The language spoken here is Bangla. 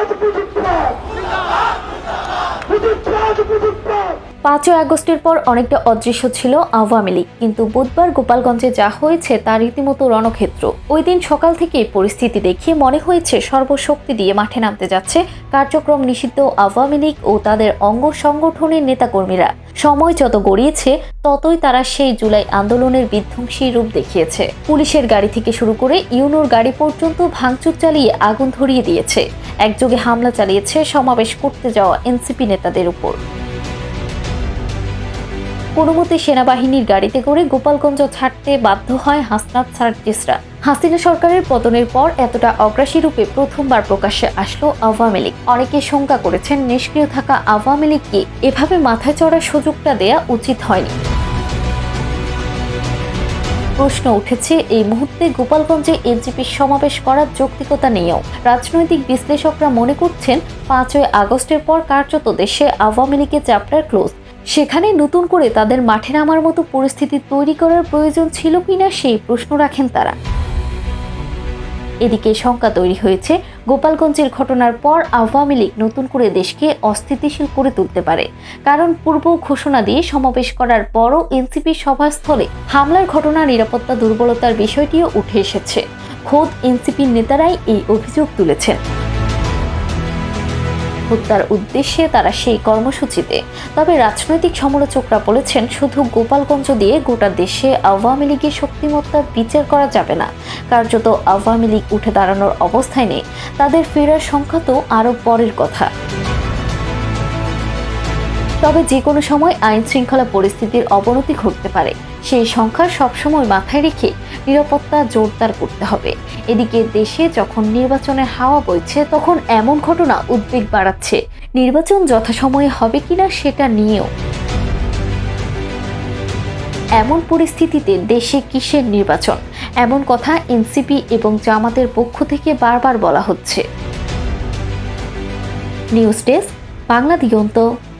রাজপুত পাঁচই আগস্টের পর অনেকটা অদৃশ্য ছিল আওয়ামী লীগ, কিন্তু বুধবার গোপালগঞ্জে যা হয়েছে তা রীতিমতো রণক্ষেত্র। ওই দিন সকাল থেকে পরিস্থিতি দেখিয়ে মনে হয়েছে সর্বশক্তি দিয়ে মাঠে নামতে যাচ্ছে কার্যক্রম নিষিদ্ধ আওয়ামী লীগ ও তাদের অঙ্গ সংগঠনের নেতাকর্মীরা। সময় যত গড়িয়েছে, ততই তারা সেই জুলাই আন্দোলনের বিধ্বংসী রূপ দেখিয়েছে। পুলিশের গাড়ি থেকে শুরু করে ইউনোর গাড়ি পর্যন্ত ভাঙচুর চালিয়ে আগুন ধরিয়ে দিয়েছে। একযোগে হামলা চালিয়েছে সমাবেশ করতে যাওয়া এনসিপি নেতাদের উপর। কোনোমতে সেনাবাহিনীর গাড়িতে করে গোপালগঞ্জ ছাড়তে বাধ্য হয় হাসনাত সার্জিসরা। হাসিনা সরকারের পতনের পর এতটা অগ্রাসী রূপে প্রথমবার প্রকাশ্যে আসলো আওয়ামী লীগ। অনেকে শঙ্কা করেছেন নিষ্ক্রিয় থাকা আওয়ামী লীগকে এভাবে মাথায় চড়ার সুযোগটা দেয়া উচিত হয়নি। প্রশ্ন উঠেছে, এই মুহূর্তে গোপালগঞ্জে এনজিপির সমাবেশ করার যৌক্তিকতা নিয়েও। রাজনৈতিক বিশ্লেষকরা মনে করছেন, পাঁচই আগস্টের পর কার্যত দেশে আওয়ামী লীগের চ্যাপ্টার ক্লোজ। সেখানে নতুন করে তাদের মাঠে নামার মতো পরিস্থিতি তৈরি করার প্রয়োজন ছিল কিনা সেই প্রশ্ন রাখেন তারা। এদিকে শঙ্কা তৈরি হয়েছে, গোপালগঞ্জের ঘটনার পর আওয়ামী লীগ নতুন করে দেশকে অস্থিতিশীল করে তুলতে পারে। কারণ পূর্ব ঘোষণা দিয়ে সমাবেশ করার পরও এনসিপি সভাস্থলে হামলার ঘটনা, নিরাপত্তা দুর্বলতার বিষয়টিও উঠে এসেছে। খোদ এনসিপির নেতারাই এই অভিযোগ তুলেছেন। হত্যার উদ্দেশ্যে তারা সেই কর্মসূচিতে। তবে রাজনৈতিক সমালোচকরা বলেছেন, শুধু গোপালগঞ্জ দিয়ে গোটা দেশে আওয়ামী লীগের শক্তিমত্তার বিচার করা যাবে না। কার্যত আওয়ামী লীগ উঠে দাঁড়ানোর অবস্থায় নেই। তাদের ফেরার সংখ্যা তো আরও পরের কথা। তবে যে কোনো সময় আইন শৃঙ্খলা পরিস্থিতির অবনতি ঘটতে পারে। সেই সংখ্যা সবসময় মাথায় রেখে নিরাপত্তা জোরদার করতে হবে। এদিকে দেশে যখন নির্বাচনের হাওয়া বইছে, তখন এমন ঘটনা উদ্বেগ বাড়াচ্ছে। নির্বাচন যথাসময়ে হবে কিনা সেটা নিয়েও। এমন পরিস্থিতিতে দেশে কিসের নির্বাচন? এমন কথা এনসিপি এবং জামাতের পক্ষ থেকে বারবার বলা হচ্ছে। News desk, Bangla Diganta.